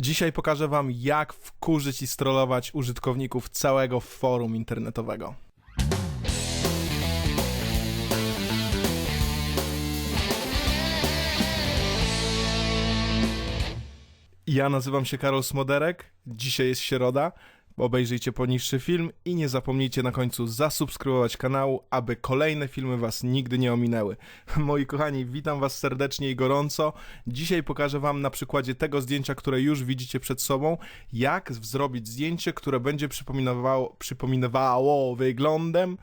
Dzisiaj pokażę Wam, jak wkurzyć i strollować użytkowników całego forum internetowego. Ja nazywam się Karol Smoderek. Dzisiaj jest środa. Obejrzyjcie poniższy film i nie zapomnijcie na końcu zasubskrybować kanału, aby kolejne filmy Was nigdy nie ominęły. Moi kochani, witam Was serdecznie i gorąco. Dzisiaj pokażę Wam na przykładzie tego zdjęcia, które już widzicie przed sobą, jak zrobić zdjęcie, które będzie przypominało, wyglądem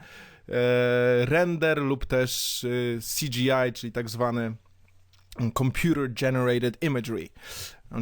e, render lub też e, CGI, czyli tak Computer Generated Imagery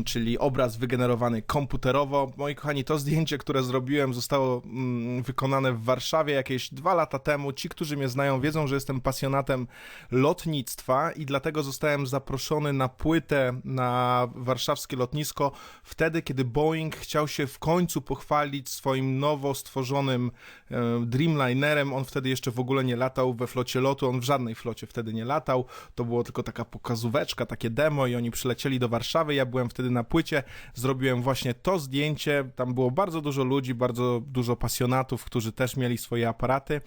czyli obraz wygenerowany komputerowo. Moi kochani, to zdjęcie, które zrobiłem, zostało mm, wykonane w Warszawie jakieś dwa lata temu. Ci, którzy mnie znają, wiedzą, że jestem pasjonatem lotnictwa i dlatego zostałem zaproszony na płytę na warszawskie lotnisko wtedy, kiedy Boeing chciał się w końcu pochwalić swoim nowo stworzonym e, Dreamlinerem. On wtedy jeszcze w ogóle nie latał we flocie lotu, on w żadnej flocie wtedy nie latał. To było tylko taka pokazóweczka, takie demo i oni przylecieli do Warszawy. Ja byłem wtedy na płycie, zrobiłem właśnie to zdjęcie. Tam było bardzo dużo ludzi, bardzo dużo pasjonatów, którzy też mieli swoje aparaty.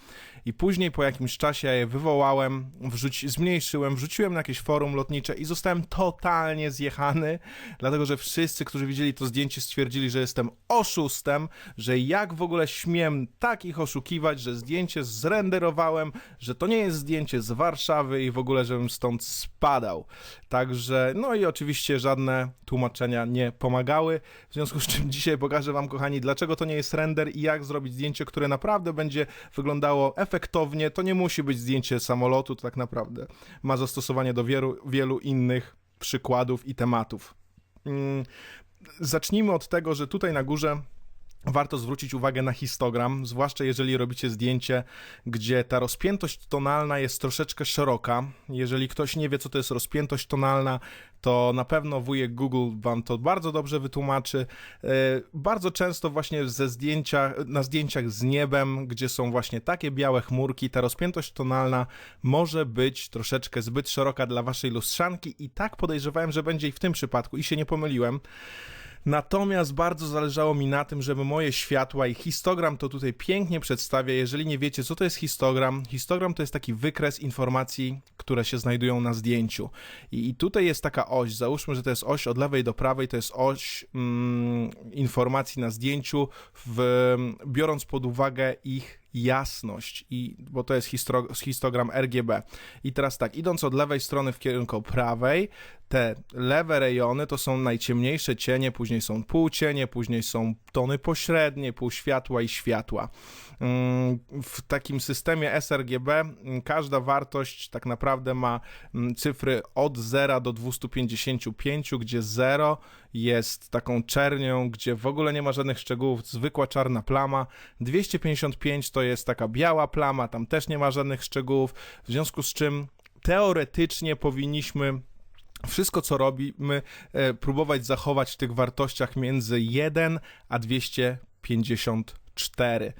I później po jakimś czasie ja je wywołałem, wrzuci, zmniejszyłem, wrzuciłem na jakieś forum lotnicze i zostałem totalnie zjechany, dlatego że wszyscy, którzy widzieli to zdjęcie, stwierdzili, że jestem oszustem, że jak w ogóle śmiem takich oszukiwać, że zdjęcie zrenderowałem, że to nie jest zdjęcie z Warszawy i w ogóle, żebym stąd spadał. Także, no i oczywiście żadne tłumaczenia nie pomagały, w związku z czym dzisiaj pokażę Wam, kochani, dlaczego to nie jest render i jak zrobić zdjęcie, które naprawdę będzie wyglądało efektownie. To nie musi być zdjęcie samolotu, to tak naprawdę ma zastosowanie do wielu, wielu innych przykładów i tematów. Mm, zacznijmy od tego, że tutaj na górze warto zwrócić uwagę na histogram, zwłaszcza jeżeli robicie zdjęcie, gdzie ta rozpiętość tonalna jest troszeczkę szeroka. Jeżeli ktoś nie wie, co to jest rozpiętość tonalna, to na pewno wujek Google wam to bardzo dobrze wytłumaczy. E, bardzo często właśnie ze zdjęcia, na zdjęciach z niebem, gdzie są właśnie takie białe chmurki, ta rozpiętość tonalna może być troszeczkę zbyt szeroka dla waszej lustrzanki i tak podejrzewałem, że będzie i w tym przypadku i się nie pomyliłem. Natomiast bardzo zależało mi na tym, żeby moje światła i histogram to tutaj pięknie przedstawia. Jeżeli nie wiecie, co to jest histogram, histogram to jest taki wykres informacji, które się znajdują na zdjęciu. I, i tutaj jest taka oś, załóżmy, że to jest oś od lewej do prawej, to jest oś mm, informacji na zdjęciu, w, biorąc pod uwagę ich jasność, i, bo to jest histogram RGB. I teraz tak, idąc od lewej strony w kierunku prawej, te lewe rejony to są najciemniejsze cienie, później są półcienie, później są tony pośrednie, półświatła i światła. Mm, w takim systemie sRGB mm, każda wartość tak naprawdę ma mm, cyfry od 0 do 255, gdzie 0 jest taką czernią, gdzie w ogóle nie ma żadnych szczegółów, zwykła czarna plama. 255 to jest taka biała plama, tam też nie ma żadnych szczegółów, w związku z czym teoretycznie powinniśmy wszystko, co robimy, e, próbować zachować w tych wartościach między 1 a 254.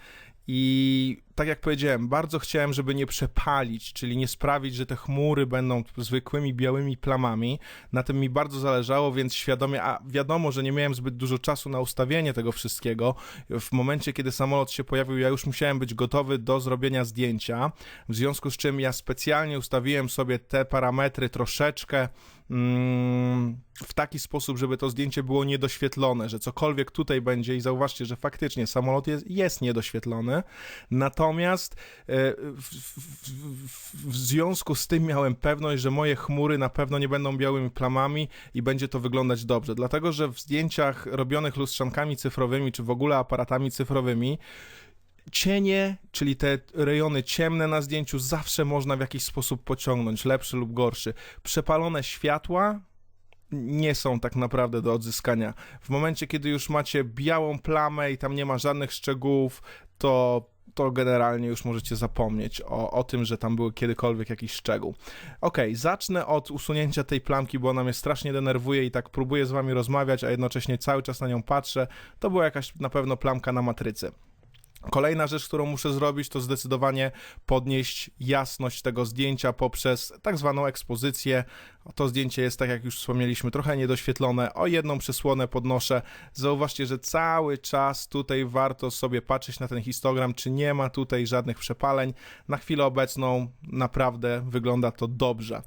I tak jak powiedziałem, bardzo chciałem, żeby nie przepalić, czyli nie sprawić, że te chmury będą zwykłymi białymi plamami. Na tym mi bardzo zależało, więc świadomie, a wiadomo, że nie miałem zbyt dużo czasu na ustawienie tego wszystkiego. W momencie, kiedy samolot się pojawił, ja już musiałem być gotowy do zrobienia zdjęcia, w związku z czym ja specjalnie ustawiłem sobie te parametry troszeczkę mm, w taki sposób, żeby to zdjęcie było niedoświetlone, że cokolwiek tutaj będzie i zauważcie, że faktycznie samolot jest, jest niedoświetlony, natomiast Natomiast e, w, w, w, związku z tym miałem pewność, że moje chmury na pewno nie będą białymi plamami i będzie to wyglądać dobrze. Dlatego, że w zdjęciach robionych lustrzankami cyfrowymi, czy w ogóle aparatami cyfrowymi, cienie, czyli te rejony ciemne na zdjęciu, zawsze można w jakiś sposób pociągnąć, lepszy lub gorszy. Przepalone światła nie są tak naprawdę do odzyskania. W momencie, kiedy już macie białą plamę i tam nie ma żadnych szczegółów, to to generalnie już możecie zapomnieć o, o tym, że tam był kiedykolwiek jakiś szczegół. Ok, zacznę od usunięcia tej plamki, bo ona mnie strasznie denerwuje i tak próbuję z wami rozmawiać, a jednocześnie cały czas na nią patrzę. To była jakaś na pewno plamka na matrycy. Kolejna rzecz, którą muszę zrobić, to zdecydowanie podnieść jasność tego zdjęcia poprzez tak zwaną ekspozycję. To zdjęcie jest, tak jak już wspomnieliśmy, trochę niedoświetlone. O jedną przysłonę podnoszę. Zauważcie, że cały czas tutaj warto sobie patrzeć na ten histogram, czy nie ma tutaj żadnych przepaleń. Na chwilę obecną naprawdę wygląda to dobrze.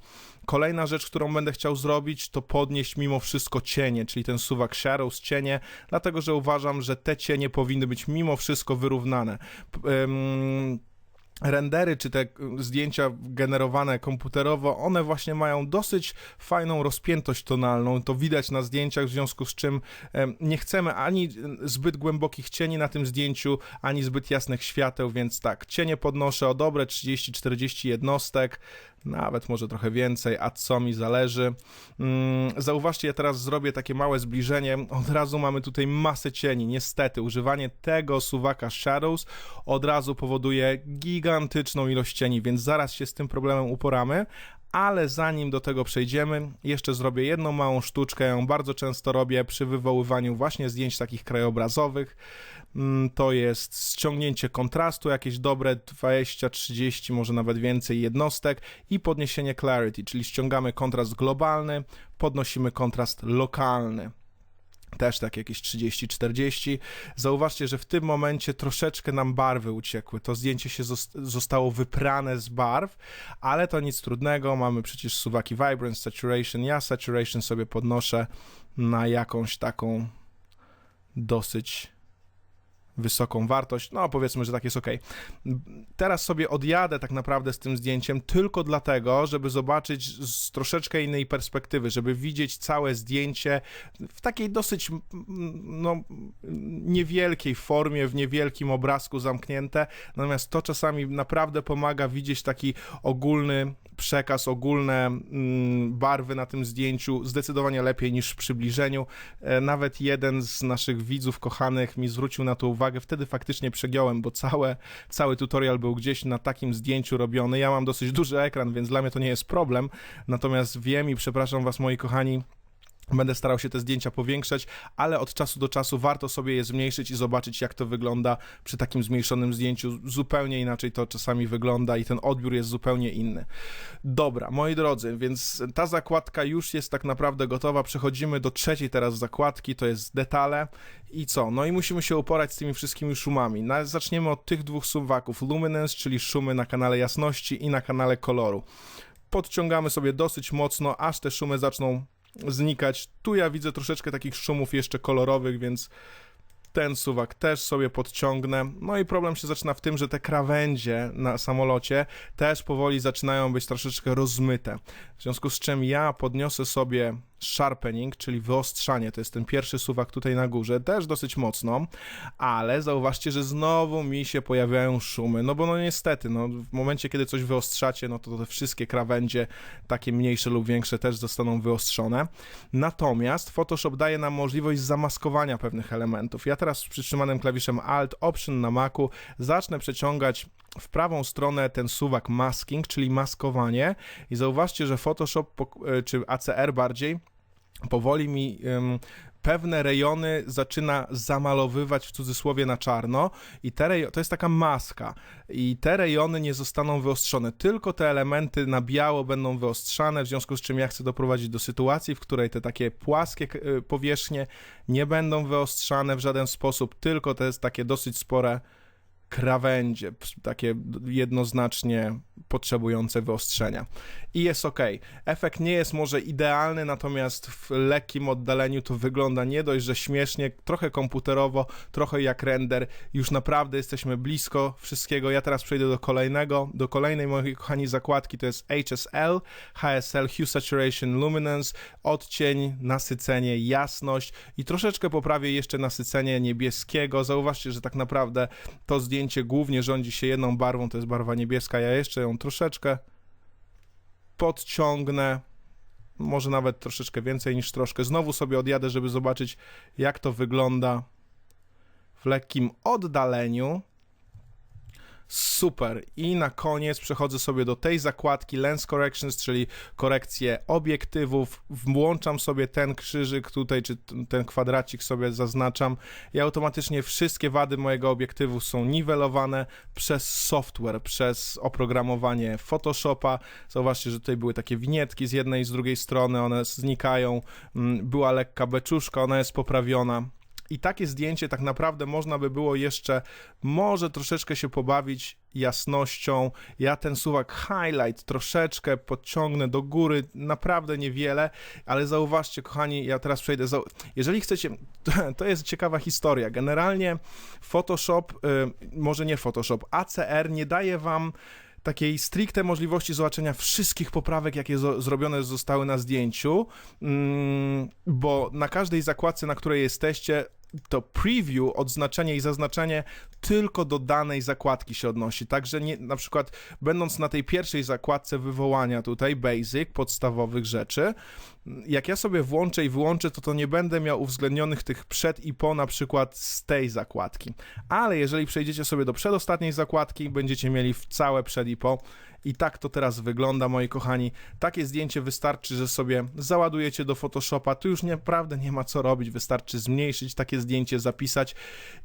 Kolejna rzecz, którą będę chciał zrobić, to podnieść mimo wszystko cienie, czyli ten suwak shadows, cienie, dlatego że uważam, że te cienie powinny być mimo wszystko wyrównane. Rendery czy te zdjęcia generowane komputerowo, one właśnie mają dosyć fajną rozpiętość tonalną. To widać na zdjęciach, w związku z czym nie chcemy ani zbyt głębokich cieni na tym zdjęciu, ani zbyt jasnych świateł, więc tak, cienie podnoszę o dobre 30-40 jednostek nawet może trochę więcej, a co mi zależy. Mm, zauważcie, ja teraz zrobię takie małe zbliżenie. Od razu mamy tutaj masę cieni. Niestety, używanie tego suwaka Shadows od razu powoduje gigantyczną ilość cieni, więc zaraz się z tym problemem uporamy. Ale zanim do tego przejdziemy, jeszcze zrobię jedną małą sztuczkę. Ją bardzo często robię przy wywoływaniu właśnie zdjęć takich krajobrazowych. Mm, to jest ściągnięcie kontrastu, jakieś dobre 20, 30, może nawet więcej jednostek i podniesienie clarity, czyli ściągamy kontrast globalny, podnosimy kontrast lokalny też tak jakieś 30-40. Zauważcie, że w tym momencie troszeczkę nam barwy uciekły. To zdjęcie się zostało wyprane z barw, ale to nic trudnego. Mamy przecież suwaki Vibrance, Saturation. Ja Saturation sobie podnoszę na jakąś taką dosyć wysoką wartość, no powiedzmy, że tak jest ok. Teraz sobie odjadę tak naprawdę z tym zdjęciem tylko dlatego, żeby zobaczyć z troszeczkę innej perspektywy, żeby widzieć całe zdjęcie w takiej dosyć no, niewielkiej formie, w niewielkim obrazku zamknięte, natomiast to czasami naprawdę pomaga widzieć taki ogólny przekaz, ogólne mm, barwy na tym zdjęciu zdecydowanie lepiej niż w przybliżeniu. E, nawet jeden z naszych widzów kochanych mi zwrócił na to uwagę, wtedy faktycznie przegiąłem, bo całe, cały tutorial był gdzieś na takim zdjęciu robiony. Ja mam dosyć duży ekran, więc dla mnie to nie jest problem, natomiast wiem i przepraszam was moi kochani, Będę starał się te zdjęcia powiększać, ale od czasu do czasu warto sobie je zmniejszyć i zobaczyć, jak to wygląda przy takim zmniejszonym zdjęciu. Zupełnie inaczej to czasami wygląda i ten odbiór jest zupełnie inny. Dobra, moi drodzy, więc ta zakładka już jest tak naprawdę gotowa. Przechodzimy do trzeciej teraz zakładki, to jest detale. I co? No i musimy się uporać z tymi wszystkimi szumami. Zaczniemy od tych dwóch suwaków. Luminance, czyli szumy na kanale jasności i na kanale koloru. Podciągamy sobie dosyć mocno, aż te szumy zaczną znikać. Tu ja widzę troszeczkę takich szumów jeszcze kolorowych, więc ten suwak też sobie podciągnę. No i problem się zaczyna w tym, że te krawędzie na samolocie też powoli zaczynają być troszeczkę rozmyte. W związku z czym ja podniosę sobie sharpening, czyli wyostrzanie, to jest ten pierwszy suwak tutaj na górze, też dosyć mocno, ale zauważcie, że znowu mi się pojawiają szumy, no bo no niestety, no w momencie, kiedy coś wyostrzacie, no to te wszystkie krawędzie, takie mniejsze lub większe też zostaną wyostrzone. Natomiast Photoshop daje nam możliwość zamaskowania pewnych elementów. Ja teraz z przytrzymanym klawiszem Alt, Option na Macu zacznę przeciągać w prawą stronę ten suwak masking, czyli maskowanie. I zauważcie, że Photoshop, e, czy ACR bardziej, powoli mi pewne rejony zaczyna zamalowywać w cudzysłowie na czarno i te to jest taka maska i te rejony nie zostaną wyostrzone, tylko te elementy na biało będą wyostrzane, w związku z czym ja chcę doprowadzić do sytuacji, w której te takie płaskie e, powierzchnie nie będą wyostrzane w żaden sposób, tylko te takie dosyć spore krawędzie, takie jednoznacznie potrzebujące wyostrzenia. I jest ok. Efekt nie jest może idealny, natomiast w lekkim oddaleniu to wygląda nie dość, że śmiesznie, trochę komputerowo, trochę jak render. Już naprawdę jesteśmy blisko wszystkiego. Ja teraz przejdę do kolejnego, do kolejnej mojej kochani zakładki, to jest HSL, HSL Hue Saturation Luminance, odcień, nasycenie, jasność i troszeczkę poprawię jeszcze nasycenie niebieskiego. Zauważcie, że tak naprawdę to zdjęcie głównie rządzi się jedną barwą, to jest barwa niebieska. Ja jeszcze ją troszeczkę podciągnę, może nawet troszeczkę więcej niż troszkę. Znowu sobie odjadę, żeby zobaczyć, jak to wygląda w lekkim oddaleniu. Super. I na koniec przechodzę sobie do tej zakładki Lens Corrections, czyli korekcję obiektywów. Włączam sobie ten krzyżyk tutaj, czy ten kwadracik sobie zaznaczam i automatycznie wszystkie wady mojego obiektywu są niwelowane przez software, przez oprogramowanie Photoshopa. Zauważcie, że tutaj były takie winietki z jednej i z drugiej strony, one znikają. Mm, Była lekka beczuszka, ona jest poprawiona. I takie zdjęcie tak naprawdę można by było jeszcze może troszeczkę się pobawić jasnością. Ja ten suwak highlight troszeczkę podciągnę do góry, naprawdę niewiele, ale zauważcie, kochani, ja teraz przejdę. Zau... Jeżeli chcecie, to jest ciekawa historia. Generalnie Photoshop, y, może nie Photoshop, ACR nie daje wam takiej stricte możliwości zobaczenia wszystkich poprawek, jakie zrobione zostały na zdjęciu, mm, bo na każdej zakładce, na której jesteście, to preview, odznaczenie i zaznaczenie tylko do danej zakładki się odnosi. Także nie, na przykład będąc na tej pierwszej zakładce wywołania tutaj, basic, podstawowych rzeczy, jak ja sobie włączę i wyłączę, to to nie będę miał uwzględnionych tych przed i po na przykład z tej zakładki. Ale jeżeli przejdziecie sobie do przedostatniej zakładki, będziecie mieli w całe przed i po. I tak to teraz wygląda, moi kochani. Takie zdjęcie wystarczy, że sobie załadujecie do Photoshopa. Tu już naprawdę nie ma co robić, wystarczy zmniejszyć takie zdjęcie, zapisać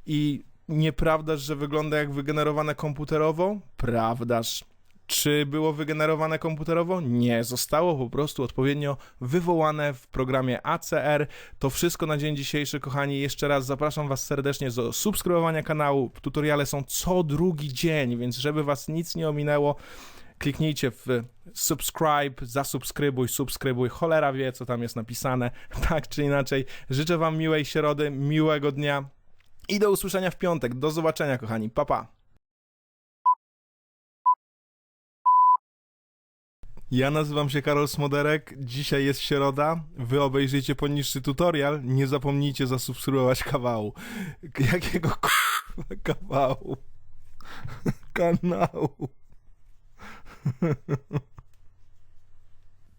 i nieprawdaż, że wygląda jak wygenerowane komputerowo? Prawdaż. Czy było wygenerowane komputerowo? Nie, zostało po prostu odpowiednio wywołane w programie ACR. To wszystko na dzień dzisiejszy, kochani. Jeszcze raz zapraszam Was serdecznie do subskrybowania kanału. Tutoriale są co drugi dzień, więc żeby Was nic nie ominęło, kliknijcie w subscribe, zasubskrybuj, subskrybuj. Cholera wie, co tam jest napisane. Tak czy inaczej, życzę Wam miłej środy, miłego dnia i do usłyszenia w piątek. Do zobaczenia, kochani. Pa, pa. Ja nazywam się Karol Smoderek, dzisiaj jest środa, wy obejrzyjcie poniższy tutorial, nie zapomnijcie zasubskrybować kawału. Jakiego k***a kawału? Kanału.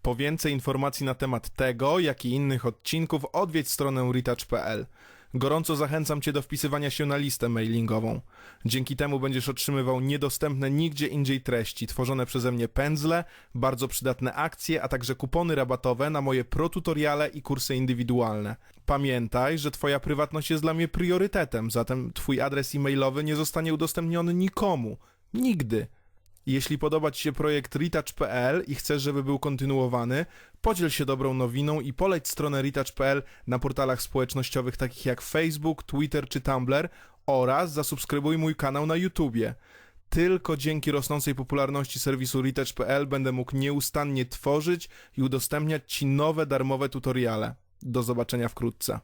Po więcej informacji na temat tego, jak i innych odcinków odwiedź stronę retouch.pl. Gorąco zachęcam Cię do wpisywania się na listę mailingową. Dzięki temu będziesz otrzymywał niedostępne nigdzie indziej treści, tworzone przeze mnie pędzle, bardzo przydatne akcje, a także kupony rabatowe na moje protutoriale i kursy indywidualne. Pamiętaj, że Twoja prywatność jest dla mnie priorytetem, zatem Twój adres e-mailowy nie zostanie udostępniony nikomu. Nigdy. Jeśli podoba Ci się projekt retouch.pl i chcesz, żeby był kontynuowany, podziel się dobrą nowiną i poleć stronę retouch.pl na portalach społecznościowych takich jak Facebook, Twitter czy Tumblr oraz zasubskrybuj mój kanał na YouTubie. Tylko dzięki rosnącej popularności serwisu retouch.pl będę mógł nieustannie tworzyć i udostępniać Ci nowe darmowe tutoriale. Do zobaczenia wkrótce.